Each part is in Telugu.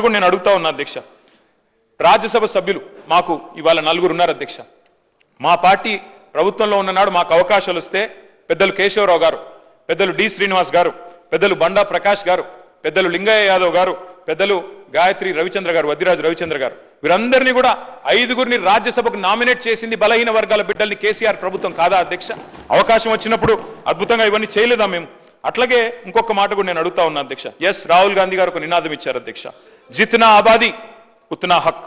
కూడా నేను అడుగుతా ఉన్నా అధ్యక్ష. రాజ్యసభ సభ్యులు మాకు ఇవాళ నలుగురు ఉన్నారు అధ్యక్ష. మా పార్టీ ప్రభుత్వంలో ఉన్ననాడు మాకు అవకాశాలు వస్తే పెద్దలు కేశవరావు గారు పెద్దలు డి శ్రీనివాస్ గారు పెద్దలు బండా ప్రకాష్ గారు పెద్దలు లింగయ్య యాదవ్ గారు పెద్దలు గాయత్రి రవిచంద్ర గారు వద్దిరాజు రవిచంద్ర గారు. వీరందరినీ కూడా ఐదుగురిని రాజ్యసభకు నామినేట్ చేసింది బలహీన వర్గాల బిడ్డల్ని కేసీఆర్ ప్రభుత్వం కాదా అధ్యక్ష? అవకాశం వచ్చినప్పుడు అద్భుతంగా ఇవన్నీ చేయలేదా మేము? అట్లాగే ఇంకొక మాట కూడా నేను అడుగుతా ఉన్నా అధ్యక్ష. ఎస్ రాహుల్ గాంధీ గారు ఒక నినాదం ఇచ్చారు అధ్యక్ష. జిత్నా ఆబాది ఉత్నా హక్.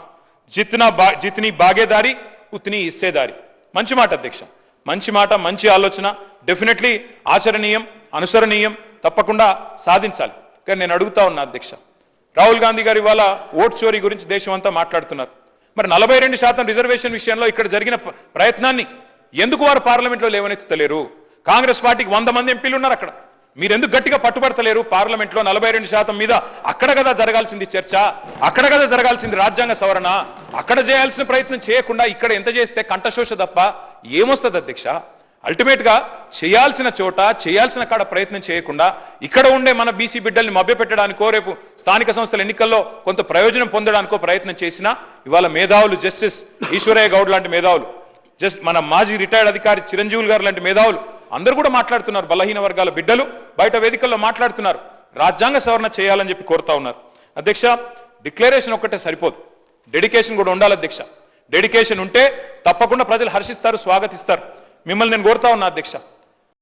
జిత్నా బా జిత్ని బాగేదారి ఉత్ని ఇస్సేదారి. మంచి మాట అధ్యక్ష. మంచి మాట మంచి ఆలోచన డెఫినెట్లీ ఆచరణీయం అనుసరణీయం తప్పకుండా సాధించాలి. కానీ నేను అడుగుతా ఉన్నా అధ్యక్ష. రాహుల్ గాంధీ గారు ఇవాళ ఓట్ చోరీ గురించి దేశం అంతా మాట్లాడుతున్నారు. మరి నలభై రెండు శాతం రిజర్వేషన్ విషయంలో ఇక్కడ జరిగిన ప్రయత్నాన్ని ఎందుకు వారు పార్లమెంట్లో లేవనెత్తుతలేరు? కాంగ్రెస్ పార్టీకి వంద మంది ఎంపీలు ఉన్నారు అక్కడ. మీరెందుకు గట్టిగా పట్టుబడతలేరు? పార్లమెంట్లో నలభై రెండు శాతం మీద అక్కడ కదా జరగాల్సింది చర్చ అక్కడ కదా జరగాల్సింది రాజ్యాంగ సవరణ. అక్కడ చేయాల్సిన ప్రయత్నం చేయకుండా ఇక్కడ ఎంత చేస్తే కంఠశోష తప్ప ఏమొస్తుంది అధ్యక్ష? అల్టిమేట్గా చేయాల్సిన చోట చేయాల్సిన కాడ ప్రయత్నం చేయకుండా ఇక్కడ ఉండే మన బీసీ బిడ్డల్ని మభ్యపెట్టడానికో రేపు స్థానిక సంస్థల ఎన్నికల్లో కొంత ప్రయోజనం పొందడానికో ప్రయత్నం చేసినా ఇవాళ మేధావులు జస్టిస్ ఈశ్వరయ్య గౌడ్ లాంటి మేధావులు జస్ట్ మన మాజీ రిటైర్డ్ అధికారి చిరంజీవులు గారు లాంటి మేధావులు అందరూ కూడా మాట్లాడుతున్నారు బలహీన వర్గాల బిడ్డలు బయట వేదికల్లో మాట్లాడుతున్నారు రాజ్యాంగ సవరణ చేయాలని చెప్పి కోరుతా ఉన్నారు. అధ్యక్ష డిక్లరేషన్ ఒక్కటే సరిపోదు. డెడికేషన్ కూడా ఉండాలి అధ్యక్ష. డెడికేషన్ ఉంటే తప్పకుండా ప్రజలు హర్షిస్తారు స్వాగతిస్తారు. మిమ్మల్ని నేను కోరుతా ఉన్నా అధ్యక్ష.